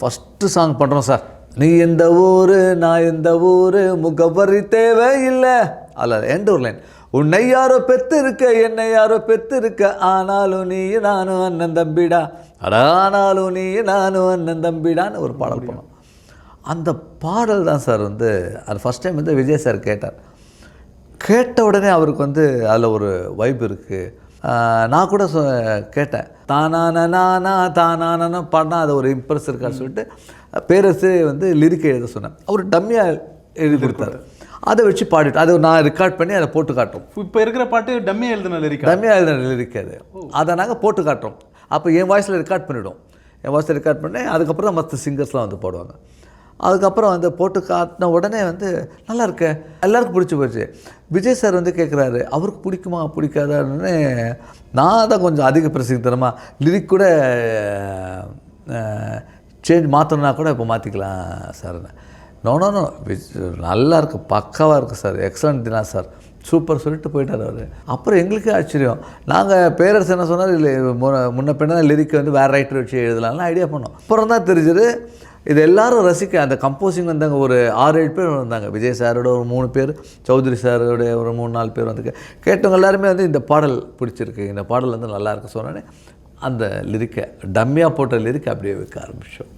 First song பண்ணுறோம் sir. நீ எந்த ஊர் நான் எந்த ஊர் முகவரி தேவையில்லை. அதில் எண்ட் ஒரு லைன் உன்னை யாரோ பெத்து இருக்க என்னை யாரோ பெத்து இருக்க ஆனாலும் நீ நானும் அண்ணன் தம்பிடா. அட ஆனாலும் நீ நானும் அண்ணன் தம்பிடான்னு ஒரு பாடல் பண்ணோம். அந்த பாடல் தான் சார் வந்து அது ஃபஸ்ட் டைம் வந்து விஜய் சார் கேட்டார். கேட்ட உடனே அவருக்கு வந்து அதில் ஒரு வைப் இருக்குது நான் கூட சொ கேட்டேன். தானான நானா தானான பாடினா அது ஒரு இம்ப்ரெஸ் இருக்கான்னு சொல்லிட்டு பேரரசு வந்து லிரிக் எழுத சொன்னேன் அவர் டம்மியாக எழுதி கொடுத்தாரு. அதை வச்சு பாடிட்டு அதை நான் ரெக்கார்ட் பண்ணி அதை போட்டு காட்டுறோம். இப்போ இருக்கிற பாட்டு டம்மி எழுதின லிரிக்கா டம்மியாக எழுதின லிரிக் அது. அதை நாங்கள் போட்டு காட்டுறோம். அப்போ என் வாய்ஸில் ரெக்கார்ட் பண்ணிவிடும் என் வாய்ஸில் ரெக்கார்ட் பண்ணி அதுக்கப்புறம் மற்ற சிங்கர்ஸ்லாம் வந்து பாடுவாங்க. அதுக்கப்புறம் வந்து போட்டு காட்டின உடனே வந்து நல்லா இருக்க எல்லாருக்கும் பிடிச்சி போச்சு. விஜய் சார் வந்து கேட்குறாரு அவருக்கு பிடிக்குமா பிடிக்காதான்னு. நான் தான் கொஞ்சம் அதிக பிரசித்தனமாக லிரிக் கூட சேஞ்ச் மாற்றணுன்னா கூட இப்போ மாற்றிக்கலாம் சார். நோ நோ நோ நல்லா இருக்கு பக்காவாக இருக்குது sir excellent Dina sir super சொல்லிட்டு போயிட்டார் அவர். அப்புறம் எங்களுக்கே ஆச்சரியம். நாங்கள் பேரரசு என்ன சொன்னார் இல்லை முன்ன- முன்ன பின்ன லிரிக்கை வந்து வேறு ரைட்டர் வச்சு எழுதலாம்னு ஐடியா பண்ணோம். அப்புறம் தான் தெரிஞ்சது இது எல்லாரும் ரசிக்க அந்த கம்போசிங் வந்தாங்க ஒரு ஆறு ஏழு பேர் வந்தாங்க. விஜய் சாரோட ஒரு மூணு பேர் சௌத்ரி சாரோட ஒரு மூணு நாலு பேர் வந்து கேட்டவங்க எல்லாருமே வந்து இந்த பாடல் பிடிச்சிருக்கு. இந்த பாடல் வந்து நல்லாயிருக்கு சொன்னோன்னே அந்த லிரிக்கை டம்மியாக போட்ட லிரிக்கை அப்படியே வைக்க ஆரம்பித்தோம்